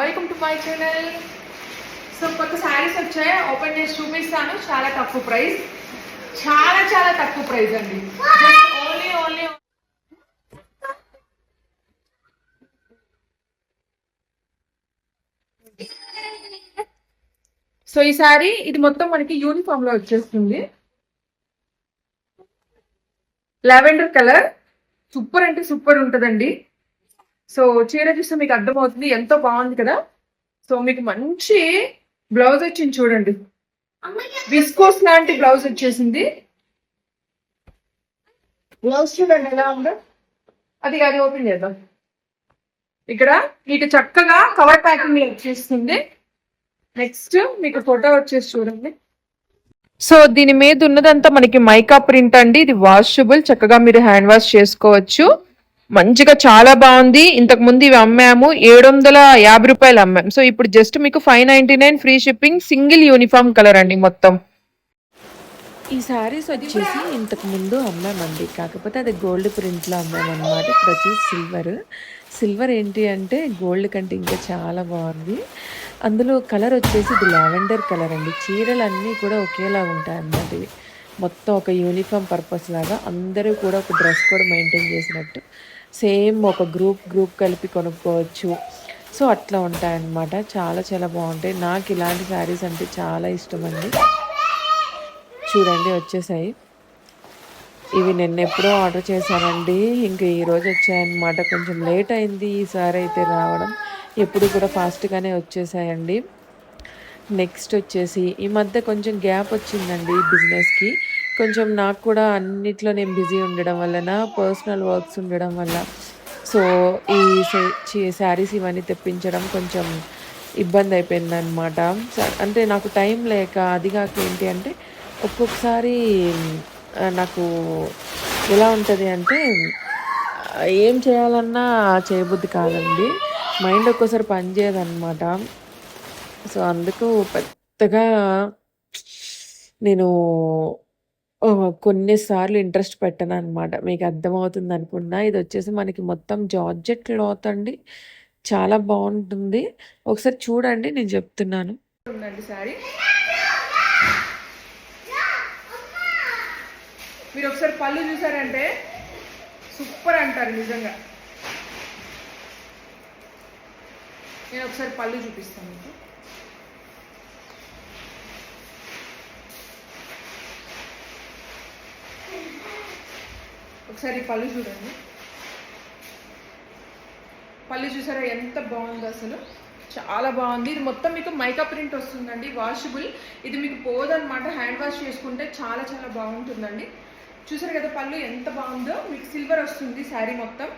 Welcome to my channel so కొత్త శారీస్ వచ్చాయి. Open చేసి చూపిస్తాను. చాలా తక్కువ ప్రైస్ చాలా చాలా తక్కువ ప్రైస్ అండి. ఓన్లీ ఓన్లీ సో ఈ సారీ ఇది మొత్తం మనకి యూనిఫామ్లో వచ్చేస్తుంది. లావెండర్ కలర్ సూపర్ అంటే సూపర్ ఉంటుందండి. సో చీర చూస్తే మీకు అర్థమవుతుంది ఎంతో బాగుంది కదా? సో మీకు మంచి బ్లౌజ్ వచ్చింది చూడండి. విస్కోస్ లాంటి బ్లౌజ్ వచ్చేసింది. బ్లౌజ్ చూడండి ఎలా ఉందో. అది అది ఓపెన్ చేద్దాం. ఇక్కడ మీకు చక్కగా కవర్ ప్యాకింగ్ వచ్చేస్తుంది నెక్స్ట్ మీకు ఫోటో వచ్చేసి చూడండి. సో దీని మీద ఉన్నదంతా మనకి మైకా ప్రింట్ అండి. ఇది వాషబుల్. చక్కగా మీరు హ్యాండ్ వాష్ చేసుకోవచ్చు. మంచిగా చాలా బాగుంది. ఇంతకు ముందు ఇవి అమ్మాము. ఏడు వందల యాభై రూపాయలు అమ్మాం. సో ఇప్పుడు జస్ట్ మీకు five ninety nine free shipping single uniform colour అండి మొత్తం. ఈ శారీస్ వచ్చేసి ఇంతకు ముందు అమ్మామండి. కాకపోతే అది గోల్డ్ ప్రింట్లో అమ్మామన్నమాట. ఇప్పుడు వచ్చేసి సిల్వర్. సిల్వర్ ఏంటి అంటే గోల్డ్ కంటే ఇంకా చాలా బాగుంది. అందులో కలర్ వచ్చేసి ఇది లావెండర్ కలర్ అండి. చీరలు అన్నీ కూడా ఒకేలా ఉంటాయి అన్నమాట ఇవి. మొత్తం ఒక యూనిఫామ్ పర్పస్ లాగా అందరూ కూడా ఒక డ్రెస్ కూడా మెయింటైన్ చేసినట్టు సేమ్ ఒక గ్రూప్ గ్రూప్ కలిపి కొనుక్కోవచ్చు. సో అట్లా ఉంటాయన్నమాట. చాలా చాలా బాగుంటాయి. నాకు ఇలాంటి శారీస్ అంటే చాలా ఇష్టం అండి చూడండి వచ్చేసాయి. ఇవి నిన్న ఎప్పుడో ఆర్డర్ చేశానండి. ఇంకా ఈరోజు వచ్చాయన్నమాట. కొంచెం లేట్ అయింది ఈసారి అయితే రావడం. ఎప్పుడు కూడా ఫాస్ట్గానే వచ్చేసాయండి. నెక్స్ట్ వచ్చేసి ఈ మధ్య కొంచెం గ్యాప్ వచ్చిందండి బిజినెస్కి కొంచెం నాకు కూడా అన్నిట్లో నేను బిజీ ఉండడం వలన పర్సనల్ వర్క్స్ ఉండడం వల్ల. సో ఈ శారీస్ ఇవన్నీ తెప్పించడం కొంచెం ఇబ్బంది అయిపోయింది అనమాట అంటే నాకు టైం లేక అది కాక ఏంటి అంటే ఒక్కొక్కసారి నాకు ఎలా ఉంటుంది అంటే ఏం చేయాలన్నా చేయబుద్ధి కాదండి. మైండ్ ఒక్కోసారి పనిచేయదన్నమాట. సో అందుకు పెద్దగా నేను కొన్నిసార్లు ఇంట్రెస్ట్ పెట్టాను అనమాట మీకు అర్థమవుతుంది అనుకున్నా. ఇది వచ్చేసి మనకి మొత్తం జార్జెట్ క్లాత్ అండి. చాలా బాగుంటుంది. ఒకసారి చూడండి నేను చెప్తున్నాను. ఉందండి సారీ. మీరు ఒకసారి పళ్ళు చూసారంటే సూపర్ అంటారు నిజంగా. నేను ఒకసారి పళ్ళు చూపిస్తాను మీకు. ఒకసారి పళ్ళు చూడండి. పళ్ళు చూసారా ఎంత బాగుందో అసలు. చాలా బాగుంది. ఇది మొత్తం మీకు మైకా ప్రింట్ వస్తుందండి వాషబుల్. ఇది మీకు పోదనమాట హ్యాండ్ వాష్ చేసుకుంటే చాలా చాలా బాగుంటుందండి. చూసారు కదా పళ్ళు ఎంత బాగుందో. మీకు సిల్వర్ వస్తుంది శారీ మొత్తం.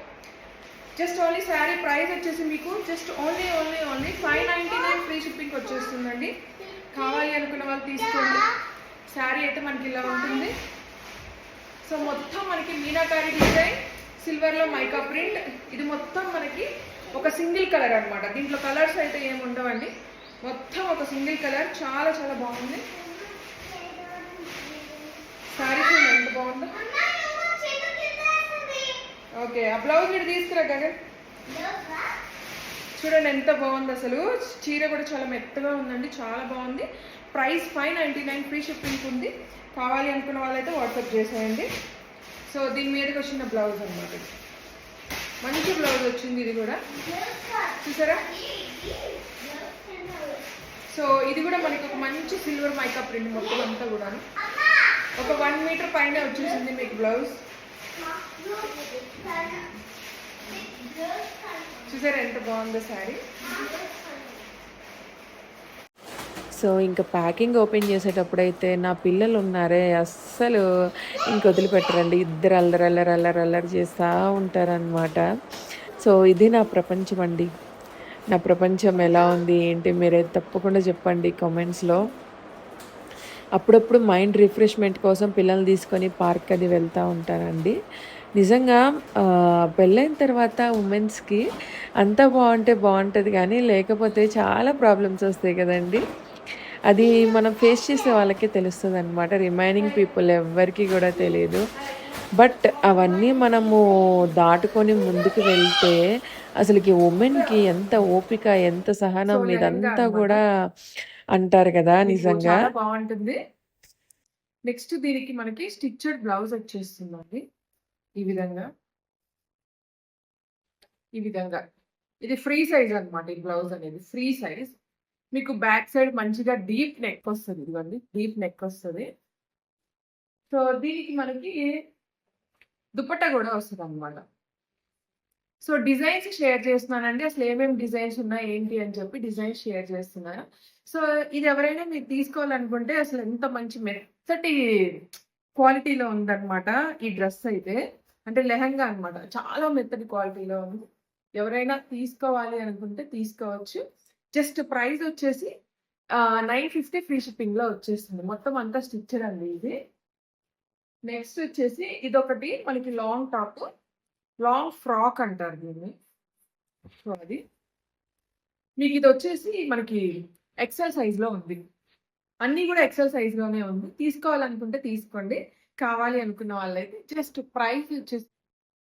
జస్ట్ ఓన్లీ శారీ ప్రైస్ వచ్చేసి మీకు just only only only five ninety nine free shipping వచ్చేస్తుందండి. కావాలి అనుకున్న వాళ్ళు తీసుకోండి. శారీ అయితే మనకి ఇలా ఉంటుంది. సో మొత్తం మనకి మీనాకారి డిజైన్ సిల్వర్లో మైకా ప్రింట్ ఇది మొత్తం మనకి ఒక సింగిల్ కలర్ అనమాట దీంట్లో కలర్స్ అయితే ఏమి ఉండవండి. మొత్తం ఒక సింగిల్ కలర్. చాలా చాలా బాగుంది. సారీ చూడండి ఎంత బాగుందో. ఓకే ఆ బ్లౌజ్ మీరు తీసుకురా గగన్. చూడండి ఎంత బాగుంది అసలు. చీర కూడా చాలా మెత్తగా ఉందండి. చాలా బాగుంది. Price five ninety nine free shipping ఉంది. కావాలి అనుకున్న వాళ్ళైతే వాట్సాప్ చేసేయండి. సో దీని మీదకి వచ్చిన బ్లౌజ్ అనమాట మంచి బ్లౌజ్ వచ్చింది ఇది కూడా. చూసారా? సో ఇది కూడా మనకి ఒక మంచి సిల్వర్ మైకా ప్రింట్ మొత్తం అంతా కూడా ఒక వన్ మీటర్ పైన వచ్చేసింది మీకు బ్లౌజ్. చూసారా ఎంత బాగుందో శారీ? సో ఇంకా ప్యాకింగ్ ఓపెన్ చేసేటప్పుడు అయితే నా పిల్లలు ఉన్నారే అస్సలు ఇంక వదిలిపెట్టరండి. ఇద్దరు అల్లరి అల్లరి అల్లరి అల్లరి చేస్తూ ఉంటారనమాట సో ఇది నా ప్రపంచం అండి. నా ప్రపంచం ఎలా ఉంది ఏంటి మీరే తప్పకుండా చెప్పండి కామెంట్స్లో. అప్పుడప్పుడు మైండ్ రిఫ్రెష్మెంట్ కోసం పిల్లల్ని తీసుకొని పార్క్ అది వెళ్తూ ఉంటానండి. నిజంగా పెళ్ళైన తర్వాత ఉమెన్స్కి అంతా బాగుంటే బాగుంటుంది కానీ లేకపోతే చాలా ప్రాబ్లమ్స్ వస్తాయి కదండి. అది మనం ఫేస్ చేసే వాళ్ళకే తెలుస్తుంది అనమాట రిమైనింగ్ పీపుల్ ఎవ్వరికి కూడా తెలియదు బట్ అవన్నీ మనము దాటుకొని ముందుకు వెళ్తే అసలుకి ఉమెన్‌కి ఎంత ఓపిక, ఎంత సహనం ఇదంతా. గూడా అంటారు కదా! నిజంగా. చాలా బావుంటుంది. నెక్స్ట్ దీనికి మనకి స్టిచ్డ్ బ్లౌజ్ వచ్చేస్తుందండి. ఈ విధంగా. ఈ విధంగా. ఇది ఫ్రీ సైజ్ అన్నమాట ఈ బ్లౌజ్ అనేది. Free size. మీకు బ్యాక్ సైడ్ మంచిగా డీప్ నెక్ వస్తుంది ఇదిగోండి. డీప్ నెక్ వస్తుంది సో, దీనికి మనకి దుపట్ట కూడా వస్తుంది అనమాట సో, డిజైన్స్ షేర్ చేస్తున్నానండి. అసలు ఏమేమి డిజైన్స్ ఉన్నాయి, ఏంటి అని చెప్పి డిజైన్స్ షేర్ చేస్తున్నాను. సో, ఇది ఎవరైనా మీరు తీసుకోవాలనుకుంటే అసలు ఎంత మంచి మెత్తటి క్వాలిటీలో ఉందన్నమాట ఈ డ్రెస్ అయితే. అంటే లెహంగా అనమాట చాలా మెత్తటి క్వాలిటీలో ఉంది. ఎవరైనా తీసుకోవాలి అనుకుంటే తీసుకోవచ్చు. జస్ట్ ప్రైస్ వచ్చేసి నైన్ ఫిఫ్టీ ఫ్రీ షిప్పింగ్‌లో వచ్చేస్తుంది. మొత్తం అంతా స్టిచ్చర్ అండి ఇది. నెక్స్ట్ వచ్చేసి ఇదొకటి మనకి లాంగ్ టాప్. లాంగ్ ఫ్రాక్ అంటారు దీన్ని. సో, అది. మీకు ఇదొచ్చేసి మనకి ఎక్సెల్ సైజ్‌లో ఉంది. అన్నీ కూడా ఎక్సెల్ సైజ్‌లోనే ఉంది. తీసుకోవాలనుకుంటే తీసుకోండి. కావాలి అనుకున్న వాళ్ళైతే జస్ట్ ప్రైస్ వచ్చేసి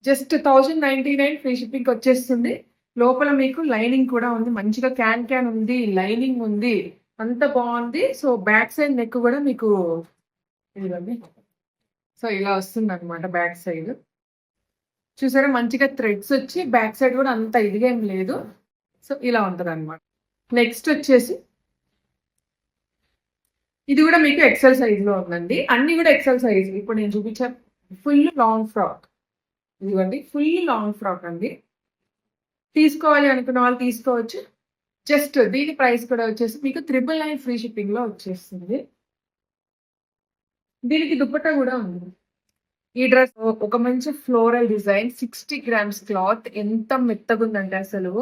జస్ట్ 1099 ఫ్రీ షిప్పింగ్‌కి వచ్చేస్తుంది. లోపల మీకు లైనింగ్ కూడా ఉంది. మంచిగా క్యాన్ క్యాన్ ఉంది. లైనింగ్ ఉంది. అంత బాగుంది సో, బ్యాక్ సైడ్ నెక్ కూడా మీకు ఇదిగోండి. సో, ఇలా వస్తుందన్నమాట బ్యాక్ సైడ్. చూసారా మంచిగా థ్రెడ్స్ వచ్చి బ్యాక్ సైడ్ కూడా అంత ఇదిగా లేదు. సో, ఇలా ఉంటదన్నమాట. నెక్స్ట్ వచ్చేసి ఇది కూడా మీకు ఎక్సెల్ సైజ్‌లో ఉందండి. అన్నీ కూడా ఎక్సెల్ సైజ్. ఇప్పుడు నేను చూపించాను ఫుల్ లాంగ్ ఫ్రాక్. ఇదిగోండి. ఫుల్ లాంగ్ ఫ్రాక్ అండి. తీసుకోవాలి అనుకున్న వాళ్ళు తీసుకోవచ్చు. జస్ట్ దీని ప్రైస్ కూడా వచ్చేసి మీకు 999 ఫ్రీ షిప్పింగ్‌లో వచ్చేస్తుంది. దీనికి దుపట్టా కూడా ఉంది. ఈ డ్రెస్ ఒక మంచి ఫ్లోరల్ డిజైన్ 60 గ్రామ్స్ క్లాత్ ఎంత మెత్తగుందంటే అసలు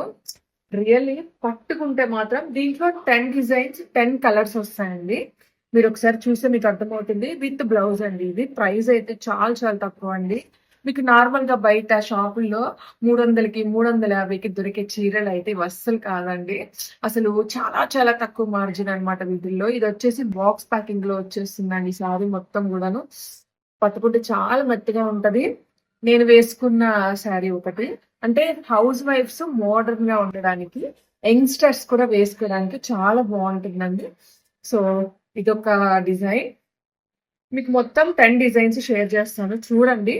రియల్లీ పట్టుకుంటే మాత్రం దీంట్లో 10 డిజైన్స్, 10 కలర్స్ వస్తాయండి. మీరు ఒకసారి చూస్తే మీకు అర్థమవుతుంది. విత్ బ్లౌజ్ అండి ఇది. ప్రైస్ అయితే చాలా చాలా తక్కువ అండి. మీకు నార్మల్‌గా బయట షాపుల్లో 300కి, 350కి దొరికే చీరలు అయితే అస్సలు కాదండి. అసలు చాలా చాలా తక్కువ మార్జిన్ అన్నమాట వీటిల్లో. ఇదొచ్చేసి బాక్స్ ప్యాకింగ్లో వచ్చేస్తుందండి ఈ సారీ మొత్తం కూడాను పట్టుకుంటే చాలా మెత్తగా ఉంటది. నేను వేసుకున్న శారీ ఒకటి. అంటే హౌస్ వైఫ్స్ మోడర్న్‌గా ఉండడానికి, యంగ్‌స్టర్స్ కూడా వేసుకోవడానికి చాలా బాగుంటుందండి సో, ఇదొక డిజైన్. మీకు మొత్తం 10 డిజైన్స్ షేర్ చేస్తాను. చూడండి.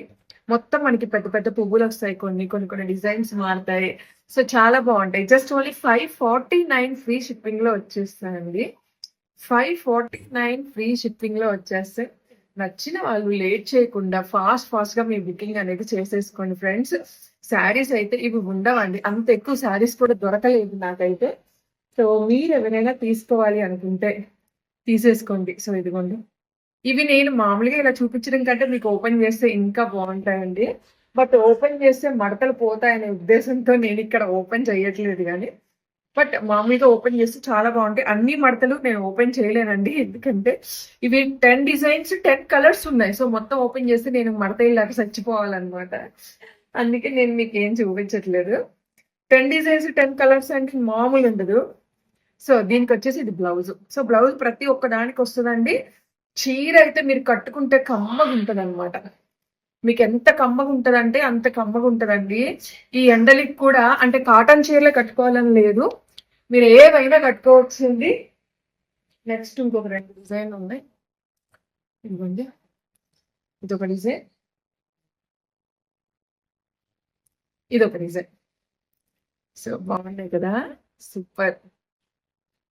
మొత్తం మనకి పెద్ద పెద్ద పువ్వులు వస్తాయి కొన్ని. కొన్ని కొన్ని డిజైన్స్ మారుతాయి సో, చాలా బాగుంటాయి జస్ట్ ఓన్లీ 549 ఫ్రీ షిప్పింగ్‌లో వచ్చేస్తాయండి. 549 ఫ్రీ షిప్పింగ్‌లో వచ్చేస్తాయి. నచ్చిన వాళ్ళు లేట్ చేయకుండా ఫాస్ట్ ఫాస్ట్‌గా మీ బుకింగ్ అనేది చేసేసుకోండి ఫ్రెండ్స్. శారీస్ అయితే ఇవి ఉండవండి. అంత ఎక్కువ శారీస్ కూడా దొరకలేదు నాకైతే. సో, మీరు ఎవరైనా తీసుకోవాలి అనుకుంటే తీసేసుకోండి. సో, ఇదిగోండి. ఇవి నేను మామూలుగా ఇలా చూపించడం కంటే మీకు ఓపెన్ చేస్తే ఇంకా బాగుంటాయండి బట్ ఓపెన్ చేస్తే మడతలు పోతాయనే ఉద్దేశంతో నేను ఇక్కడ ఓపెన్ చేయట్లేదు కానీ బట్ మామూలుగా ఓపెన్ చేస్తే చాలా బాగుంటాయి అన్ని మడతలు నేను ఓపెన్ చేయలేనండి. ఎందుకంటే ఇవి 10 డిజైన్స్, 10 కలర్స్ ఉన్నాయి. సో, మొత్తం ఓపెన్ చేస్తే నేను మడత మడతేయలేక చచ్చిపోవాలన్నమాట. అందుకే నేను మీకు ఏం చూపించట్లేదు. 10 డిజైన్స్, 10 కలర్స్ అంటే మామూలు ఉండదు. సో, దీనికి వచ్చేసి ఇది బ్లౌజ్. సో, బ్లౌజ్ ప్రతి ఒక్క దానికి వస్తుందండి చీర అయితే మీరు కట్టుకుంటే కమ్మగుంటుందన్నమాట మీకు ఎంత కమ్మగా ఉంటుందంటే అంత కమ్మగా ఉంటుందండి ఈ ఎండలకి కూడా అంటే కాటన్ చీరలే కట్టుకోవాలని లేదు. మీరు ఏవైనా కట్టుకోవచ్చండి. నెక్స్ట్ ఇంకొక రెండు డిజైన్ ఉన్నాయి ఇదిగోండి. ఇదొక డిజైన్. ఇదొక డిజైన్. సో, బాగున్నాయి కదా! సూపర్.